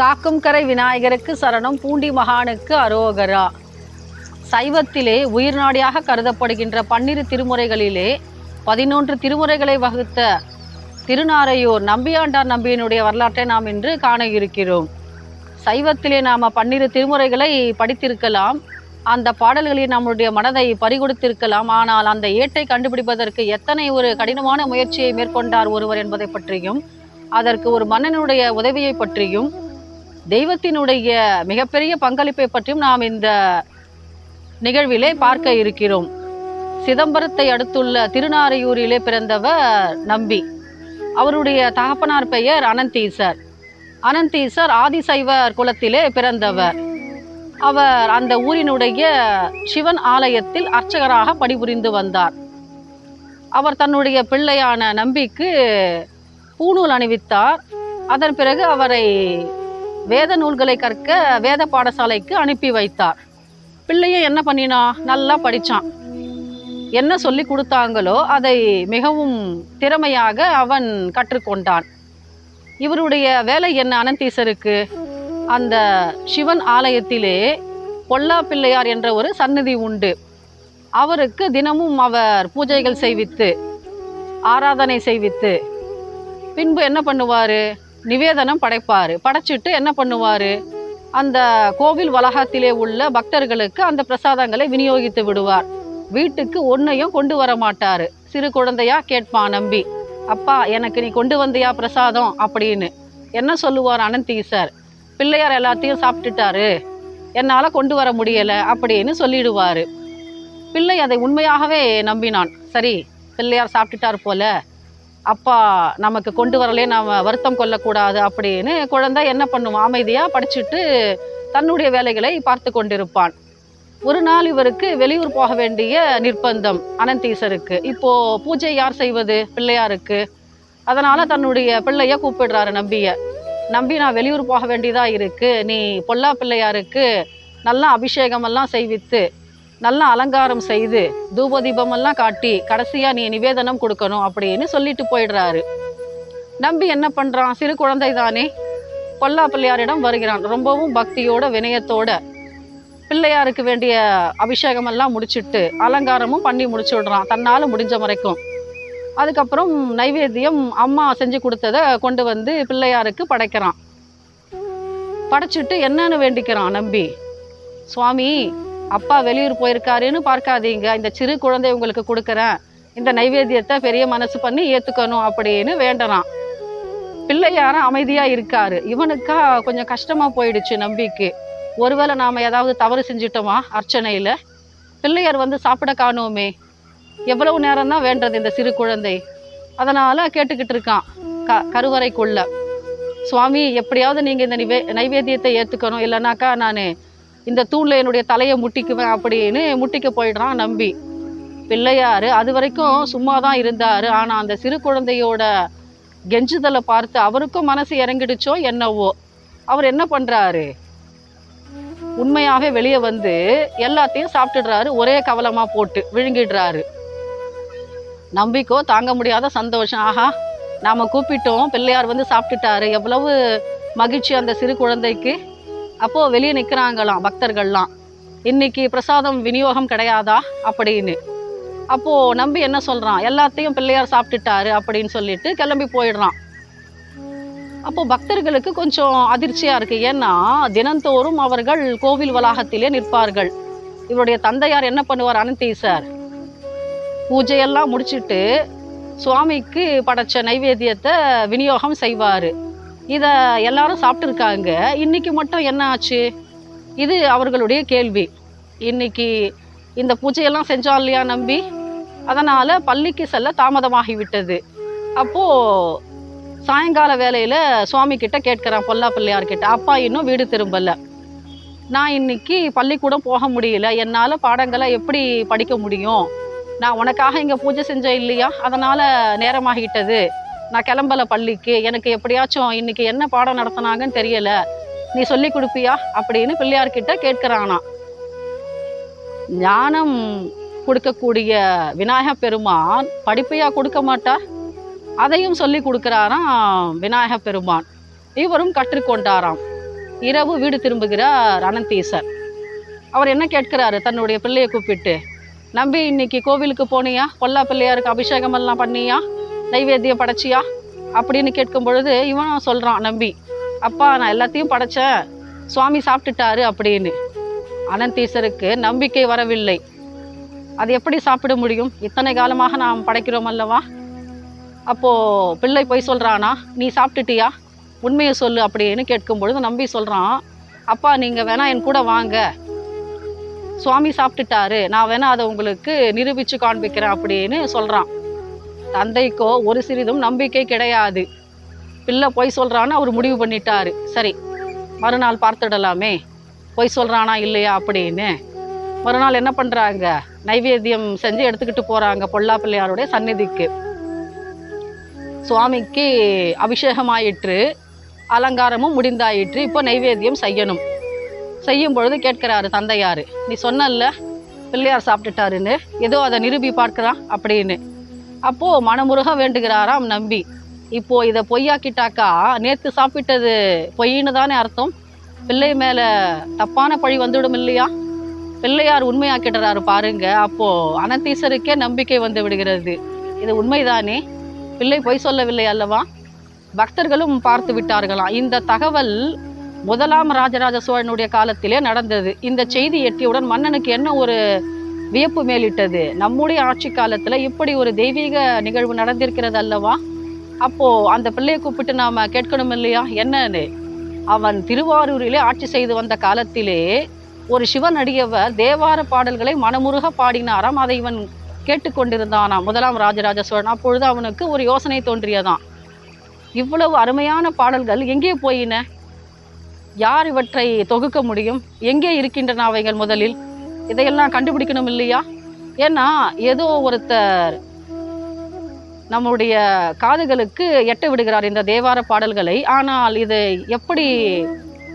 காக்கும் கரை விநாயகருக்கு சரணம் பூண்டி மகானுக்கு அரோகரா. சைவத்திலே உயிர்நாடியாக கருதப்படுகின்ற பன்னிரு திருமுறைகளிலே பதினொன்று திருமுறைகளை வகுத்த திருநாரையூர் நம்பியாண்டார் நம்பியினுடைய வரலாற்றை நாம் இன்று காண இருக்கிறோம். சைவத்திலே நாம் பன்னிரு திருமுறைகளை படித்திருக்கலாம். அந்த பாடல்களில் நம்முடைய மனதை பறிகொடுத்திருக்கலாம். ஆனால் அந்த ஏட்டை கண்டுபிடிப்பதற்கு எத்தனை ஒரு கடினமான முயற்சியை மேற்கொண்டார் ஒருவர் என்பதை பற்றியும் அதற்கு ஒரு மன்னனுடைய உதவியை பற்றியும் தெய்வத்தினுடைய மிகப்பெரிய பங்களிப்பை பற்றியும் நாம் இந்த நிகழ்விலே பார்க்க இருக்கிறோம். சிதம்பரத்தை அடுத்துள்ள திருநாரையூரிலே பிறந்தவர் நம்பி. அவருடைய தகப்பனார் பெயர் அனந்தீசர். அனந்தீசர் ஆதிசைவர் குலத்திலே பிறந்தவர். அவர் அந்த ஊரினுடைய சிவன் ஆலயத்தில் அர்ச்சகராக பணிபுரிந்து வந்தார். அவர் தன்னுடைய பிள்ளையான நம்பிக்கு பூணூல் அணிவித்தார். அதன் பிறகு அவரை வேத நூல்களை கற்க வேத பாடசாலைக்கு அனுப்பி வைத்தார். பிள்ளையை என்ன பண்ணினா? நல்லா படித்தான் என்ன சொல்லி கொடுத்தாங்களோ அதை மிகவும் திறமையாக அவன் கற்றுக்கொண்டான். இவருடைய வேலை என்ன அனந்தீசருக்கு? அந்த சிவன் ஆலயத்திலே பொல்லா பிள்ளையார் என்ற ஒரு சன்னதி உண்டு. அவருக்கு தினமும் அவர் பூஜைகள் செய்வித்து ஆராதனை செய்வித்து பின்பு என்ன பண்ணுவார்? நிவேதனம் படைப்பார். படைச்சிட்டு என்ன பண்ணுவார்? அந்த கோவில் வளாகத்திலே உள்ள பக்தர்களுக்கு அந்த பிரசாதங்களை விநியோகித்து விடுவார். வீட்டுக்கு ஒன்றையும் கொண்டு வர மாட்டார். சிறு குழந்தையா கேட்பான் நம்பி. அப்பா எனக்கு நீ கொண்டு வந்தியா பிரசாதம்? அப்படின்னு. என்ன சொல்லுவார் அனந்தீசர்? பிள்ளையார் எல்லாத்தையும் சாப்பிட்டுட்டாரு. என்னால் கொண்டு வர முடியலை அப்படின்னு சொல்லிடுவார். பிள்ளை அதை உண்மையாகவே நம்பினான். சரி பிள்ளையார் சாப்பிட்டுட்டார் போல. அப்பா நமக்கு கொண்டு வரலே நாம் வருத்தம் கொள்ளக்கூடாது அப்படின்னு குழந்தை என்ன பண்ணும்? அமைதியாக படிச்சுட்டு தன்னுடைய வேலைகளை பார்த்து கொண்டிருப்பான். ஒரு நாள் இவருக்கு வெளியூர் போக வேண்டிய நிர்பந்தம் அனந்தீசருக்கு. இப்போ பூஜை யார் செய்வது? பிள்ளையாருக்கு. அதனால தன்னுடைய பிள்ளைய கூப்பிடுறாரு நம்பிய. நம்பி நான் வெளியூர் போக வேண்டியதா இருக்கு. நீ பொல்லா பிள்ளையாருக்கு நல்லா அபிஷேகமெல்லாம் செய்வித்து நல்ல அலங்காரம் செய்து தூப தீபமெல்லாம் காட்டி கடைசியாக நீ நிவேதனம் கொடுக்கணும் அப்படின்னு சொல்லிட்டு போயிடுறாரு. நம்பி என்ன பண்ணுறான் சிறு குழந்தை தானே பொல்லா பிள்ளையாரிடம் வருகிறான். ரொம்பவும் பக்தியோட வினயத்தோட பிள்ளையாருக்கு வேண்டிய அபிஷேகமெல்லாம் முடிச்சுட்டு முடிச்சிட்டு அலங்காரமும் பண்ணி முடிச்சு விடுறான் தன்னால் முடிஞ்ச வரைக்கும். அதுக்கப்புறம் நைவேத்தியம் அம்மா செஞ்சு கொடுத்ததை கொண்டு வந்து பிள்ளையாருக்கு படைக்கிறான். படைச்சிட்டு என்னன்னு வேண்டிக்கிறான் நம்பி. சுவாமி அப்பா வெளியூர் போயிருக்காருன்னு பார்க்காதீங்க. இந்த சிறு குழந்தை உங்களுக்கு கொடுக்குறேன். இந்த நைவேத்தியத்தை பெரிய மனசு பண்ணி ஏற்றுக்கணும் அப்படின்னு வேண்டலாம் பிள்ளையாரும் அமைதியாக இருக்காரு. இவனுக்கா கொஞ்சம் கஷ்டமாக போயிடுச்சு நம்பிக்கை. ஒருவேளை நாம் ஏதாவது தவறு செஞ்சிட்டோமா அர்ச்சனையில்? பிள்ளையார் வந்து சாப்பிட காணோமே. எவ்வளவு நேரம் தான் வேண்டது இந்த சிறு குழந்தை. அதனால் கேட்டுக்கிட்டு இருக்கான் க கருவறைக்குள்ள. சுவாமி எப்படியாவது நீங்கள் இந்த நிவே நைவேத்தியத்தை ஏற்றுக்கணும் இல்லைனாக்கா நான் இந்த தூணில் என்னுடைய தலையை முட்டிக்குவேன் அப்படின்னு முட்டிக்க போயிடுறான் நம்பி. பிள்ளையார் அது வரைக்கும் சும்மா தான் இருந்தார். ஆனால் அந்த சிறு குழந்தையோட கெஞ்சுதலை பார்த்து அவருக்கும் மனசு இறங்கிடுச்சோ என்னவோ. அவர் என்ன பண்ணுறாரு உண்மையாகவே வெளியே வந்து எல்லாத்தையும் சாப்பிட்டுடுறாரு. ஒரே கவலமாக போட்டு விழுங்கிடுறாரு. நம்பிக்கோ தாங்க முடியாத சந்தோஷம். ஆஹா நாம் கூப்பிட்டோம். பிள்ளையார் வந்து சாப்பிட்டுட்டாரு. எவ்வளவு மகிழ்ச்சி அந்த சிறு குழந்தைக்கு. அப்போது வெளியே நிற்கிறாங்களாம் பக்தர்கள்லாம். இன்னைக்கு பிரசாதம் விநியோகம் கிடையாதா? அப்படின்னு. அப்போது நம்பி என்ன சொல்கிறான் எல்லாத்தையும் பிள்ளையார் சாப்பிட்டுட்டாரு அப்படின்னு சொல்லிட்டு கிளம்பி போயிடுறான். அப்போது பக்தர்களுக்கு கொஞ்சம் அதிர்ச்சியாக இருக்குது ஏன்னா தினந்தோறும் அவர்கள் கோவில் வளாகத்திலே நிற்பார்கள். இவருடைய தந்தையார் என்ன பண்ணுவார் அனந்தீசர்? பூஜையெல்லாம் முடிச்சுட்டு சுவாமிக்கு படைச்ச நைவேத்தியத்தை விநியோகம் செய்வார். இதை எல்லாரும் சாப்பிட்ருக்காங்க இன்றைக்கி மட்டும் என்ன ஆச்சு? இது அவர்களுடைய கேள்வி. இன்றைக்கி இந்த பூஜையெல்லாம் செஞ்சோம் இல்லையா நம்பி? அதனால் பள்ளிக்கு செல்ல தாமதமாகிவிட்டது. அப்போது சாயங்கால வேலையில் சுவாமி கிட்ட கேட்குறேன் பொல்லா பிள்ளையார்கிட்ட அப்பா இன்னும் வீடு திரும்பலை. நான் இன்னைக்கு பள்ளிக்கூடம் போக முடியல. என்னால் பாடங்களை எப்படி படிக்க முடியும்? நான் உனக்காக இங்கே பூஜை செஞ்சேன் இல்லையா? அதனால் நேரமாகிட்டது. நான் கிளம்பல பள்ளிக்கு. எனக்கு எப்படியாச்சும் இன்னைக்கு என்ன பாடம் நடத்தினாங்கன்னு தெரியல. நீ சொல்லி கொடுப்பியா? அப்படின்னு பிள்ளையார்கிட்ட கேட்கிறானா. ஞானம் கொடுக்கக்கூடிய விநாயக பெருமான் படிப்பையா கொடுக்க மாட்டார்? அதையும் சொல்லி கொடுக்குறாராம் விநாயக பெருமான். இவரும் கற்றுக்கொண்டாராம் இரவு வீடு திரும்புகிறார் அனந்தீசர். அவர் என்ன கேட்கிறாரு? தன்னுடைய பிள்ளையை கூப்பிட்டு நம்பி இன்னைக்கு கோவிலுக்கு போனியா? பொல்லா பிள்ளையாருக்கு அபிஷேகம் எல்லாம் பண்ணியா? நைவேத்தியம் படைச்சியா? அப்படின்னு கேட்கும் பொழுது இவன் சொல்கிறான் நம்பி அப்பா நான் எல்லாத்தையும் படைச்சேன். சுவாமி சாப்பிட்டுட்டாரு அப்படின்னு. அனந்தீசருக்கு நம்பிக்கை வரவில்லை. அது எப்படி சாப்பிட முடியும்? இத்தனை காலமாக நாம் படைக்கிறோம் அல்லவா? அப்போ பிள்ளை போய் சொல்கிறானா நீ சாப்பிட்டுட்டியா? உண்மையை சொல்லு அப்படின்னு கேட்கும் பொழுது நம்பி சொல்கிறான் அப்பா நீங்கள் வேணால் என் கூட வாங்க. சுவாமி சாப்பிட்டுட்டாரு. நான் வேணால் அதை உங்களுக்கு நிரூபித்து காண்பிக்கிறேன் அப்படின்னு சொல்கிறான் தந்தைக்கோ ஒரு சிறிதும் நம்பிக்கை கிடையாது. பிள்ளை பொய் சொல்கிறான்னு அவர் முடிவு பண்ணிட்டாரு. சரி மறுநாள் பார்த்துடலாமே. பொய் சொல்கிறானா இல்லையா அப்படின்னு. மறுநாள் என்ன பண்ணுறாங்க நைவேத்தியம் செஞ்சு எடுத்துக்கிட்டு போகிறாங்க பொல்லா பிள்ளையாருடைய சந்நிதிக்கு. சுவாமிக்கு அபிஷேகம் ஆயிற்று அலங்காரமும் முடிந்தாயிற்று இப்போ நைவேத்தியம் செய்யணும். செய்யும் பொழுது கேட்கிறாரு தந்தையார் நீ சொன்னல்ல பிள்ளையார் சாப்பிட்டுட்டாருன்னு ஏதோ அதை நிரூபி பார்க்குறான் அப்படின்னு. அப்போ மனமுருக வேண்டுகிறாராம் நம்பி. இப்போ இதை பொய்யாக்கிட்டாக்கா நேற்று சாப்பிட்டது பொய்ன்னு தானே அர்த்தம்? பிள்ளை மேலே தப்பான பழி வந்துவிடும் இல்லையா? பிள்ளையார் உண்மையாக்கிடுறாரு பாருங்க. அப்போது அனந்தீசருக்கே நம்பிக்கை வந்து விடுகிறது. இது உண்மைதானே? பிள்ளை பொய் சொல்லவில்லை அல்லவா? பக்தர்களும் பார்த்து விட்டார்களாம். இந்த தகவல் முதலாம் ராஜராஜ சோழனுடைய காலத்திலே நடந்தது. இந்த செய்தி எட்டியவுடன் மன்னனுக்கு என்ன ஒரு வியப்பு மேலிட்டது. நம்முடைய ஆட்சி காலத்துல இப்படி ஒரு தெய்வீக நிகழ்வு நடந்திருக்கிறது அல்லவா? அப்போ அந்த பிள்ளையை கூப்பிட்டு நாம கேட்கணும் இல்லையா? என்னன்னு? அவன் திருவாரூரிலே ஆட்சி செய்து வந்த காலத்திலே ஒரு சிவனடியவர் தேவார பாடல்களை மனமுருக பாடினாராம். அதை இவன் கேட்டுக்கொண்டிருந்தானாம் முதலாம் ராஜராஜ சோழன். அப்பொழுது அவனுக்கு ஒரு யோசனை தோன்றியதாம். இவ்வளவு அருமையான பாடல்கள் எங்கே போயின? யார் இவற்றை தொகுக்க முடியும்? எங்கே இருக்கின்றன அவைகள் முதலில்? இதையெல்லாம் கண்டுபிடிக்கணும் இல்லையா? ஏன்னா ஏதோ ஒருத்தர் நம்முடைய காதுகளுக்கு எட்ட விடுகிறார் இந்த தேவார பாடல்களை. ஆனால் இது எப்படி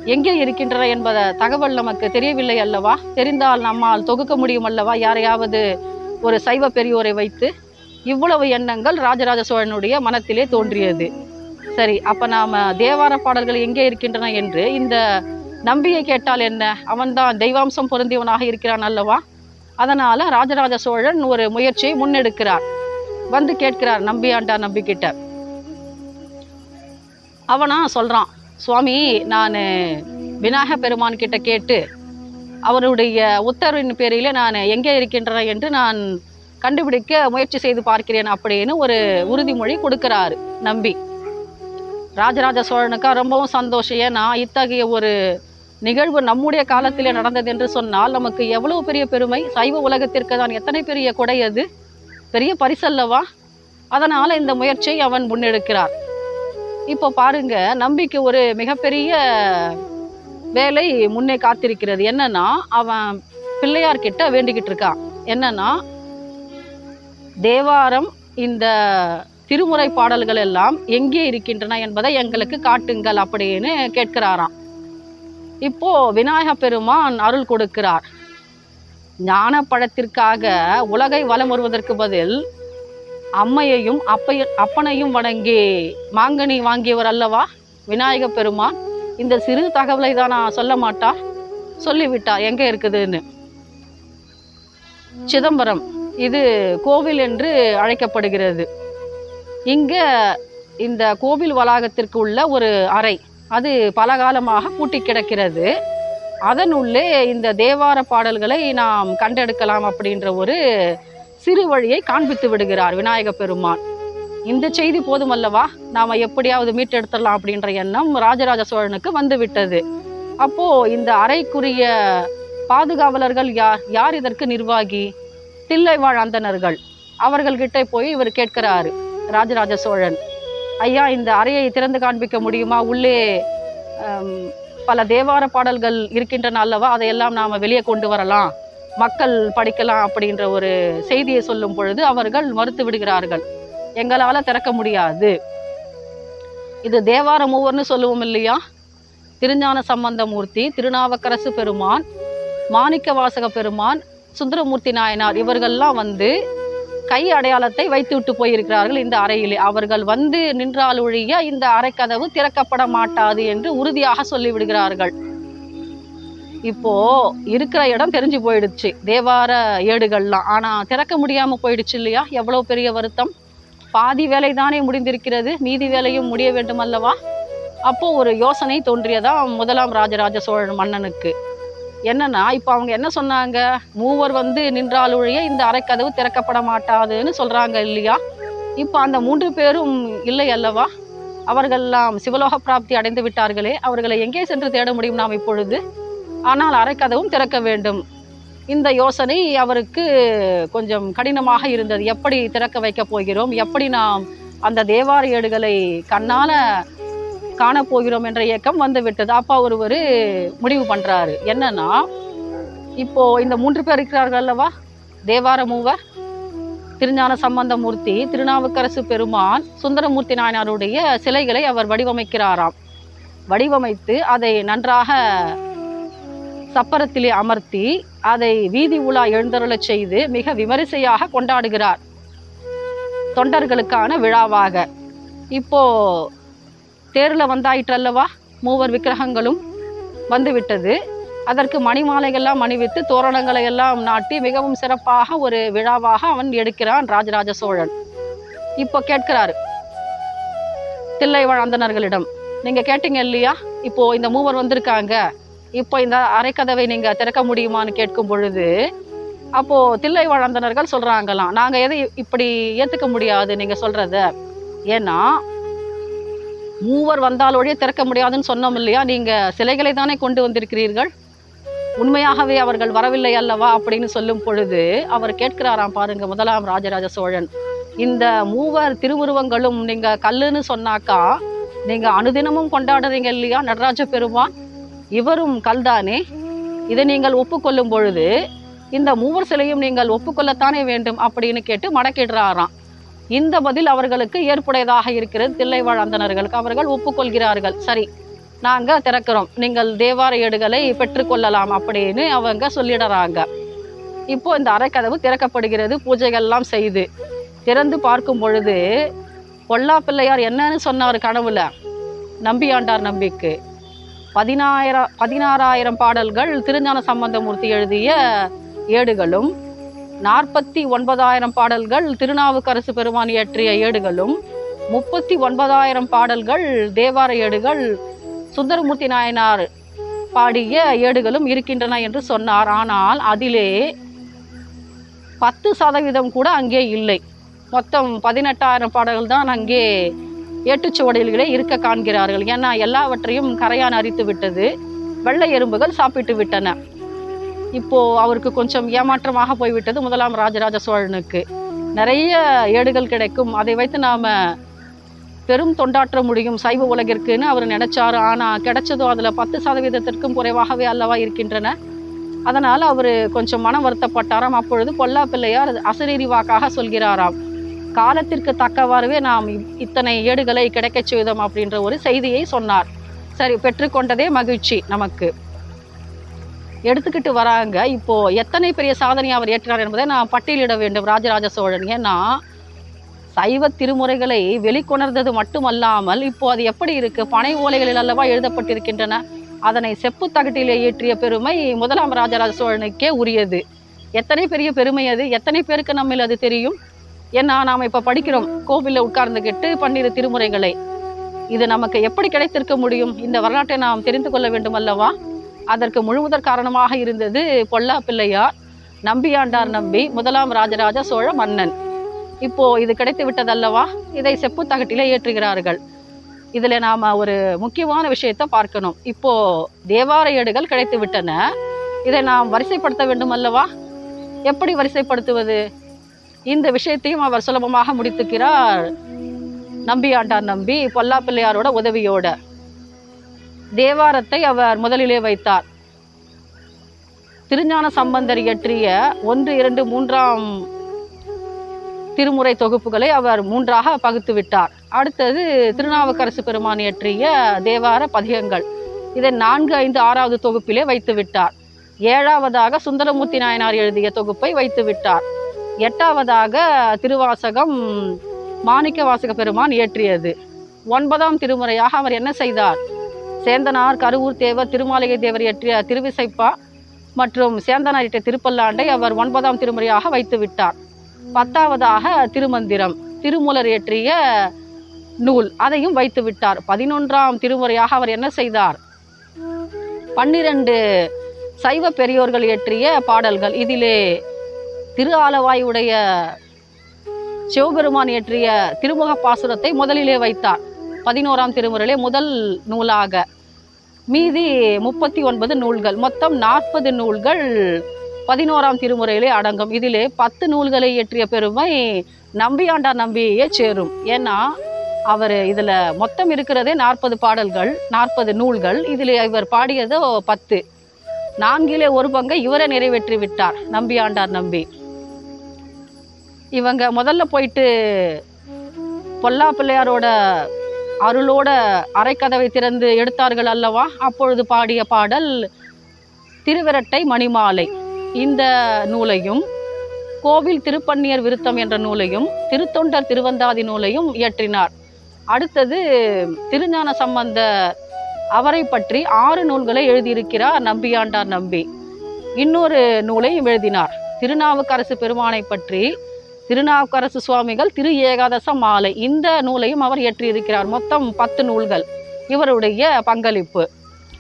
எங்கே இருக்கின்றன என்பத தகவல் நமக்கு தெரியவில்லை அல்லவா? தெரிந்தால் நம்மால் தொகுக்க முடியும் அல்லவா? யாரையாவது ஒரு சைவ பெரியோரை வைத்து இவ்வளவு எண்ணங்கள் ராஜராஜ சோழனுடைய மனத்திலே தோன்றியது. சரி அப்போ நாம் தேவார பாடல்கள் எங்கே இருக்கின்றன என்று இந்த நம்பியை கேட்டால் என்ன? அவன்தான் தெய்வாம்சம் பொருந்தியவனாக இருக்கிறான் அல்லவா? அதனால் ராஜராஜ சோழன் ஒரு முயற்சியை முன்னெடுக்கிறார். வந்து கேட்கிறார் நம்பியாண்டா நம்பிக்கிட்ட. அவனா சொல்கிறான் சுவாமி நான் விநாயக பெருமான் கிட்ட கேட்டு அவருடைய உத்தரவின் பேரிலே நான் எங்கே இருக்கின்றன என்று நான் கண்டுபிடிக்க முயற்சி செய்து பார்க்கிறேன் அப்படின்னு ஒரு உறுதிமொழி கொடுக்கிறாரு நம்பி. ராஜராஜ சோழனுக்கா ரொம்பவும் சந்தோஷம். ஏன்னா இத்தகைய ஒரு நிகழ்வு நம்முடைய காலத்திலே நடந்தது என்று சொன்னால் நமக்கு எவ்வளவு பெரிய பெருமை? சைவ உலகத்திற்கு தான் எத்தனை பெரிய கொடை அது? பெரிய பரிசல்லவா அதனால் இந்த முயற்சியை அவன் முன்னெடுக்கிறார். இப்போ பாருங்க நம்பிக்கை ஒரு மிகப்பெரிய வேலை முன்னே காத்திருக்கிறது. என்னன்னா அவன் பிள்ளையார் கிட்ட வேண்டிக்கிட்டு இருக்கான். என்னன்னா தேவாரம் இந்த திருமுறை பாடல்கள் எல்லாம் எங்கே இருக்கின்றன என்பதை எங்களுக்கு காட்டுங்கள் அப்படின்னு கேட்கிறாராம். இப்போ விநாயக பெருமான் அருள் கொடுக்கிறார். ஞான பழத்திற்காக உலகை வலம் வருவதற்கு பதில் அம்மையையும் அப்பைய அப்பனையும் வணங்கி மாங்கனி வாங்கியவர் அல்லவா? விநாயக பெருமான் இந்த சிறு தகவலை தான் நான் சொல்ல மாட்டா? சொல்லிவிட்டார் எங்க இருக்குதுன்னு? சிதம்பரம் இது கோவில் என்று அழைக்கப்படுகிறது. இங்க இந்த கோவில் வளாகத்திற்கு உள்ள ஒரு அறை. அது பல காலமாக பூட்டி கிடக்கிறது. அதனுள்ளே இந்த தேவார பாடல்களை நாம் கண்டெடுக்கலாம் அப்படின்ற ஒரு சிறு வழியை காண்பித்து விடுகிறார் விநாயக பெருமான். இந்த செய்தி போதுமல்லவா? நாம் எப்படியாவது மீட்டெடுத்துடலாம் அப்படின்ற எண்ணம் ராஜராஜ சோழனுக்கு வந்துவிட்டது. அப்போ இந்த அறைக்குரிய பாதுகாவலர்கள் யார்? யார் இதற்கு நிர்வாகி? தில்லைவாழ் அந்தணர்கள். அவர்கள்கிட்ட போய் இவர் கேட்கிறாரு ராஜராஜ சோழன். ஐயா இந்த அறையை திறந்து காண்பிக்க முடியுமா? உள்ளே பல தேவார பாடல்கள் இருக்கின்றன அல்லவா? அதையெல்லாம் நாம் வெளியே கொண்டு வரலாம். மக்கள் படிக்கலாம் அப்படின்ற ஒரு செய்தியை சொல்லும் பொழுது அவர்கள் மறுத்து விடுகிறார்கள். எங்களால் திறக்க முடியாது. இது தேவார மூவர்னு சொல்லுவோம் இல்லையா? திருஞான சம்பந்தமூர்த்தி திருநாவுக்கரசு பெருமான் மாணிக்க வாசக பெருமான் சுந்தரமூர்த்தி நாயனார் இவர்கள்லாம் வந்து கை அடையாளத்தை வைத்துவிட்டு போயிருக்கிறார்கள் இந்த அறையிலே. அவர்கள் வந்து நின்றால் ஒழிய இந்த அறைக்கதவு திறக்கப்பட மாட்டாது என்று உறுதியாக சொல்லிவிடுகிறார்கள். இப்போ இருக்கிற இடம் தெரிஞ்சு போயிடுச்சு. தேவார ஏடுகள்லாம். ஆனால் திறக்க முடியாம போயிடுச்சு இல்லையா? எவ்வளோ பெரிய வருத்தம். பாதி வேலை தானே முடிந்திருக்கிறது. மீதி வேலையும் முடிய வேண்டும் அல்லவா அப்போ ஒரு யோசனை தோன்றியதா முதலாம் ராஜராஜ சோழன் மன்னனுக்கு. என்னன்னா இப்போ அவங்க என்ன சொன்னாங்க? மூவர் வந்து நின்றால் இந்த அரைக்கதவு திறக்கப்பட மாட்டாதுன்னு சொல்றாங்க இல்லையா? இப்போ அந்த மூன்று பேரும் இல்லை அல்லவா? அவர்கள்லாம் சிவலோக பிராப்தி அடைந்து விட்டார்களே அவர்களை எங்கே சென்று தேட முடியும் நாம் இப்பொழுது? ஆனால் அரைக்கதவும் திறக்க வேண்டும். இந்த யோசனை அவருக்கு கொஞ்சம் கடினமாக இருந்தது. எப்படி திறக்க வைக்க போகிறோம்? எப்படி நாம் அந்த தேவார ஏடுகளை கண்ணால காணப்போகிறோம் என்ற இயக்கம் வந்துவிட்டது. அப்பா ஒருவர் முடிவு பண்ணுறாரு என்னன்னா இப்போ இந்த மூன்று பேர் இருக்கிறார்கள் அல்லவா? தேவார மூவர் திருஞான சம்பந்தமூர்த்தி திருநாவுக்கரசு பெருமான் சுந்தரமூர்த்தி நாயனாருடைய சிலைகளை அவர் வடிவமைக்கிறாராம். வடிவமைத்து அதை நன்றாக சப்பரத்திலே அமர்த்தி அதை வீதி உலா எழுந்தருளச் செய்து மிக விமரிசையாக கொண்டாடுகிறார். தொண்டர்களுக்கான விழாவாக. இப்போ தேரில் வந்தாயிற்றல்லவா? மூவர் விக்கிரகங்களும் வந்துவிட்டது. அதற்கு மணிமாலைகள்லாம் அணிவித்து தோரணங்களை எல்லாம் நாட்டி மிகவும் சிறப்பாக ஒரு விழாவாக அவன் எடுக்கிறான் ராஜராஜ சோழன். இப்போ கேட்கிறாரு தில்லை வழந்தனர்களிடம் நீங்கள் கேட்டீங்க இல்லையா? இப்போ இந்த மூவர் வந்திருக்காங்க. இப்போ இந்த அரைக்கதவை நீங்கள் திறக்க முடியுமான்னு கேட்கும் பொழுது அப்போது தில்லை வழந்தனர்கள் சொல்கிறாங்களாம் நாங்கள் எதை இப்படி ஏற்றுக்க முடியாது நீங்கள் சொல்கிறத ஏன்னா மூவர் வந்தால் ஒழிய திறக்க முடியாதுன்னு சொன்னோம் இல்லையா? நீங்கள் சிலைகளை தானே கொண்டு வந்திருக்கிறீர்கள்? உண்மையாகவே அவர்கள் வரவில்லை அல்லவா? அப்படின்னு சொல்லும் பொழுது அவர் கேட்கிறாராம் பாருங்க முதலாம் ராஜராஜ சோழன். இந்த மூவர் திருவுருவங்களும் நீங்க கல்லுன்னு சொன்னாக்கா நீங்க அனுதினமும் கொண்டாடுறீங்க இல்லையா நடராஜ பெருமான்? இவரும் கல்தானே. இதை நீங்கள் ஒப்புக்கொள்ளும் பொழுது இந்த மூவர் சிலையும் நீங்கள் ஒப்புக்கொள்ளத்தானே வேண்டும் அப்படின்னு கேட்டு மடக்கிடுறாராம். இந்த பதில் அவர்களுக்கு ஏற்புடையதாக இருக்கிறது. தில்லைவாழ் அந்தணர்களுக்கு அவர்கள் ஒப்புக்கொள்கிறார்கள். சரி நாங்க திறக்கிறோம். நீங்கள் தேவார ஏடுகளை பெற்றுக்கொள்ளலாம் அப்படின்னு அவங்க சொல்லிடுறாங்க. இப்போ இந்த அறைக்கதவு திறக்கப்படுகிறது. பூஜைகள்லாம் செய்து திறந்து பார்க்கும் பொழுது பொல்லா பிள்ளையார் என்னன்னு சொன்னார் கனவுல. நம்பியாண்டார் நம்பிக்கு. பதினாயிரம் பதினாறாயிரம் பாடல்கள் திருஞான சம்பந்தமூர்த்தி எழுதிய ஏடுகளும் நாற்பத்தி ஒன்பதாயிரம் பாடல்கள் திருநாவுக்கரசு பெருமான் இயற்றிய ஏடுகளும் முப்பத்தி ஒன்பதாயிரம் பாடல்கள் தேவார ஏடுகள் சுந்தரமூர்த்தி நாயனார் பாடிய ஏடுகளும் இருக்கின்றன என்று சொன்னார். ஆனால் அதிலே பத்து சதவீதம் கூட அங்கே இல்லை. மொத்தம் பதினெட்டாயிரம் பாடல்கள் தான் அங்கே ஏட்டுச்சுவடிகளே இருக்க காண்கிறார்கள். ஏன்னா எல்லாவற்றையும் கரையான் அரித்து விட்டது. வெள்ளை எறும்புகள் சாப்பிட்டு விட்டன. இப்போ அவருக்கு கொஞ்சம் ஏமாற்றமாக போய்விட்டது முதலாம் ராஜராஜ சோழனுக்கு. நிறைய ஏடுகள் கிடைக்கும். அதை வைத்து நாம் பெரும் தொண்டாற்ற முடியும் சைவ உலகிற்குன்னு அவர் நினைச்சாரு. ஆனால் கிடைச்சதோ அதில் பத்து சதவீதத்திற்கும் குறைவாகவே அல்லவா இருக்கின்றன. அதனால் அவர் கொஞ்சம் மனம் வருத்தப்பட்டாராம். அப்பொழுது பொல்லா பிள்ளையார் அசரீரி வாக்காக சொல்கிறாராம். காலத்திற்கு தக்கவாறுவே நாம் இத்தனை ஏடுகளை கிடைக்கச் செய்தோம் அப்படின்ற ஒரு செய்தியை சொன்னார். சரி பெற்றுக்கொண்டதே மகிழ்ச்சி நமக்கு. எடுத்துக்கிட்டு வராங்க. இப்போ எத்தனை பெரிய சாதனையை அவர் ஏற்றார் என்பதை நான் பட்டியலிட வேண்டும் ராஜராஜ சோழன். ஏன்னா சைவ திருமுறைகளை வெளிக்கொணர்ந்தது மட்டுமல்லாமல் இப்போ அது எப்படி இருக்கு? பனை ஓலைகளில் அல்லவா எழுதப்பட்டிருக்கின்றன. அதனை செப்பு தகட்டிலே ஏற்றிய பெருமை முதலாம் ராஜராஜ சோழனுக்கே உரியது. எத்தனை பெரிய பெருமை அது? எத்தனை பேருக்கு நம்மில் அது தெரியும்? ஏன்னா நாம் இப்போ படிக்கிறோம். கோவிலில் உட்கார்ந்துக்கிட்டு பன்னிரு திருமுறைகளை. இது நமக்கு எப்படி கிடைத்திருக்க முடியும்? இந்த வரலாற்றை நாம் தெரிந்து கொள்ள வேண்டும் அல்லவா? அதற்கு முழுமுதற் காரணமாக இருந்தது பொல்லா பிள்ளையார். நம்பியாண்டார் நம்பி முதலாம் ராஜராஜ சோழ மன்னன். இப்போ இது கிடைத்து விட்டதல்லவா? இதை செப்பு ஏற்றுகிறார்கள். இதில் நாம் ஒரு முக்கியமான விஷயத்தை பார்க்கணும். இப்போ தேவார ஏடுகள் கிடைத்து விட்டன. இதை நாம் வரிசைப்படுத்த வேண்டும் அல்லவா எப்படி வரிசைப்படுத்துவது? இந்த விஷயத்தையும் அவர் சுலபமாக முடித்துக்கிறார். நம்பியாண்டார் நம்பி பொல்லா பிள்ளையாரோட உதவியோட. தேவாரத்தை அவர் முதலிலே வைத்தார். திருஞான சம்பந்தர் இயற்றிய ஒன்று இரண்டு மூன்றாம் திருமுறை தொகுப்புகளை அவர் மூன்றாக பகுத்து விட்டார். அடுத்தது திருநாவுக்கரசு பெருமான் இயற்றிய தேவார பதிகங்கள். இதை நான்கு ஐந்து ஆறாவது தொகுப்பிலே வைத்து விட்டார். ஏழாவதாக சுந்தரமூர்த்தி நாயனார் எழுதிய தொகுப்பை வைத்து விட்டார். எட்டாவதாக திருவாசகம் மாணிக்க வாசக பெருமான் இயற்றியது. ஒன்பதாம் திருமுறையாக அவர் என்ன செய்தார்? சேந்தனார் கருவூர் தேவர் திருமாளிகை தேவர் இயற்றிய திருவிசைப்பா மற்றும் சேந்தனார் இயற்றிய திருப்பல்லாண்டை அவர் ஒன்பதாம் திருமுறையாக வைத்து விட்டார். பத்தாவதாக திருமந்திரம் திருமூலர் இயற்றிய நூல் அதையும் வைத்து விட்டார். பதினொன்றாம் திருமுறையாக அவர் என்ன செய்தார்? பன்னிரண்டு சைவ பெரியோர்கள் இயற்றிய பாடல்கள். இதிலே திரு ஆலவாயுடைய சிவபெருமான் இயற்றிய திருமுக பாசுரத்தை முதலிலே வைத்தார். பதினோராம் திருமுறையிலே முதல் நூலாக. மீதி முப்பத்தி ஒன்பது நூல்கள். மொத்தம் நாற்பது நூல்கள் பதினோராம் திருமுறையிலே அடங்கும். இதிலே பத்து நூல்களை இயற்றிய பெருமை நம்பியாண்டா நம்பியே சேரும். ஏன்னா அவர் இதில் மொத்தம் இருக்கிறதே நாற்பது பாடல்கள் நாற்பது நூல்கள். இதில் இவர் பாடியதோ பத்து. நான்கிலே ஒரு பங்கை இவரே நிறைவேற்றி விட்டார். நம்பியாண்டார் நம்பி. இவங்க முதல்ல போயிட்டு பொல்லா பிள்ளையாரோட அருளோட அரைக்கதவை திறந்து எடுத்தார்கள் அல்லவா? அப்பொழுது பாடிய பாடல் திருவிரட்டை மணிமாலை. இந்த நூலையும் கோவில் திருப்பன்னியர் விருத்தம் என்ற நூலையும் திருத்தொண்டர் திருவந்தாதி நூலையும் இயற்றினார். அடுத்தது திருஞான சம்பந்த அவரை பற்றி ஆறு நூல்களை எழுதியிருக்கிறார் நம்பியாண்டார் நம்பி. இன்னொரு நூலையும் எழுதினார். திருநாவுக்கரசு பெருமானை பற்றி திருநாவுக்கரசு சுவாமிகள் திரு ஏகாதச மாலை. இந்த நூலையும் அவர் இயற்றியிருக்கிறார். மொத்தம் பத்து நூல்கள். இவருடைய பங்களிப்பு.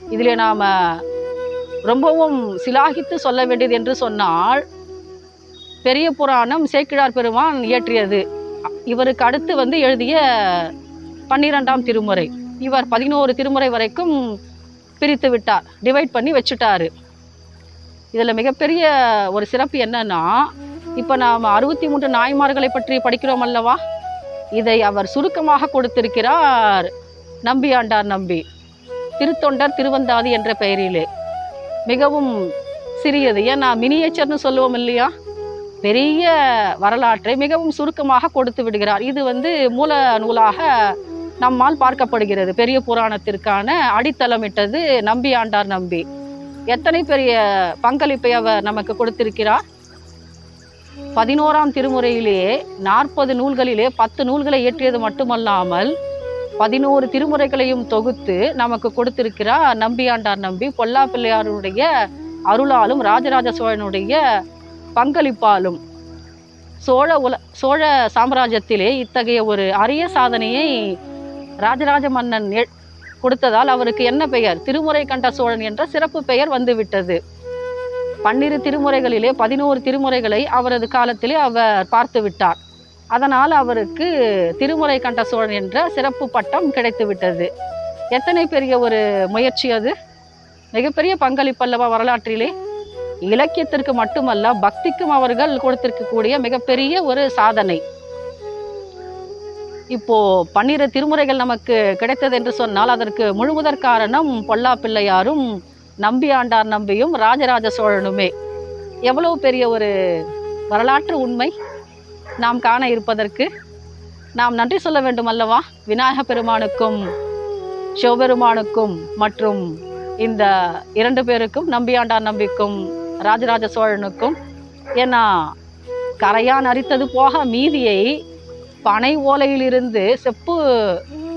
இதில் நாம் ரொம்பவும் சிலாகித்து சொல்ல வேண்டியது என்று சொன்னால் பெரிய புராணம் சேக்கிழார் பெருமான் இயற்றியது. இவருக்கு அடுத்து வந்து எழுதிய பன்னிரெண்டாம் திருமுறை. இவர் பதினோரு திருமுறை வரைக்கும் பிரித்து விட்டார். டிவைட் பண்ணி வச்சுட்டாரு. இதில் மிகப்பெரிய ஒரு சிறப்பு என்னன்னா இப்போ நாம் அறுபத்தி மூன்று நாய்மார்களை பற்றி படிக்கிறோம் அல்லவா? இதை அவர் சுருக்கமாக கொடுத்திருக்கிறார். நம்பியாண்டார் நம்பி. திருத்தொண்டர் திருவந்தாதி என்ற பெயரிலே. மிகவும் சிறியது. ஏன்னா மினியேச்சர்னு சொல்லுவோம் இல்லையா? பெரிய வரலாற்றை மிகவும் சுருக்கமாக கொடுத்து விடுகிறார். இது வந்து மூல நூலாக நம்மால் பார்க்கப்படுகிறது. பெரிய புராணத்திற்கான அடித்தளமிட்டது நம்பி ஆண்டார் நம்பி. எத்தனை பெரிய பங்களிப்பை அவர் நமக்கு கொடுத்திருக்கிறார்? பதினோராம் திருமுறையிலேயே நாற்பது நூல்களிலே பத்து நூல்களை இயற்றியது மட்டுமல்லாமல் பதினோரு திருமுறைகளையும் தொகுத்து நமக்கு கொடுத்திருக்கிறார் நம்பியாண்டார் நம்பி பொல்லா பிள்ளையாருடைய அருளாலும் ராஜராஜ சோழனுடைய பங்களிப்பாலும். சோழ உல சோழ சாம்ராஜ்யத்திலே இத்தகைய ஒரு அரிய சாதனையை ராஜராஜ மன்னன் எ- கொடுத்ததால் அவருக்கு என்ன பெயர்? திருமுறை கண்ட சோழன் என்ற சிறப்பு பெயர் வந்துவிட்டது. பன்னிரு திருமுறைகளிலே பதினோரு திருமுறைகளை அவரது காலத்திலே அவர் பார்த்து விட்டார். அதனால் அவருக்கு திருமுறை கண்ட சோழன் என்ற சிறப்பு பட்டம் கிடைத்து விட்டது. எத்தனை பெரிய ஒரு முயற்சி அது? மிகப்பெரிய பங்களிப்பல்லவா வரலாற்றிலே. இலக்கியத்திற்கு மட்டுமல்ல பக்திக்கும் அவர்கள் கொடுத்திருக்கக்கூடிய மிகப்பெரிய ஒரு சாதனை. இப்போ பன்னிரு திருமுறைகள் நமக்கு கிடைத்தது என்று சொன்னால் அதற்கு முழுமுதற் காரணம் பொல்லா பிள்ளையாரும் நம்பி ஆண்டார் நம்பியும் ராஜராஜ சோழனுமே. எவ்வளவு பெரிய ஒரு வரலாற்று உண்மை நாம் காண இருப்பதற்கு. நாம் நன்றி சொல்ல வேண்டும் அல்லவா? விநாயக பெருமானுக்கும் சிவபெருமானுக்கும் மற்றும் இந்த இரண்டு பேருக்கும் நம்பியாண்டார் நம்பிக்கும் ராஜராஜ சோழனுக்கும். ஏன்னா கரையான் அரித்தது போக மீதியை பனை ஓலையிலிருந்து செப்பு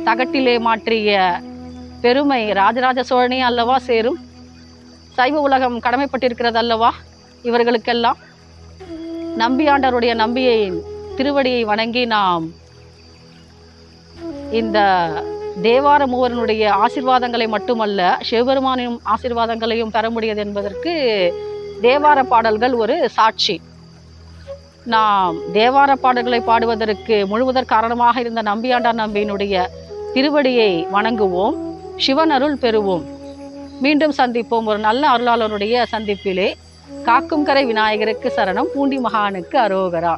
தகட்டிலே மாற்றிய பெருமை ராஜராஜ சோழனே அல்லவா சேரும்? சைவ உலகம் கடமைப்பட்டிருக்கிறது அல்லவா இவர்களுக்கெல்லாம் நம்பியாண்டருடைய நம்பியை திருவடியை வணங்கி நாம் இந்த தேவார மூவரனுடைய ஆசிர்வாதங்களை மட்டுமல்ல சிவபெருமானின் ஆசிர்வாதங்களையும் பெற முடியாது என்பதற்கு தேவார பாடல்கள் ஒரு சாட்சி. நாம் தேவார பாடல்களை பாடுவதற்கு முழுவதற் காரணமாக இருந்த நம்பியாண்டார் நம்பியினுடைய திருவடியை வணங்குவோம் சிவனருள் பெறுவோம். மீண்டும் சந்திப்போம் ஒரு நல்ல அருளாளருடைய சந்திப்பிலே. காக்கும் கரை விநாயகருக்கு சரணம். பூண்டி மகானுக்கு அரோகரா.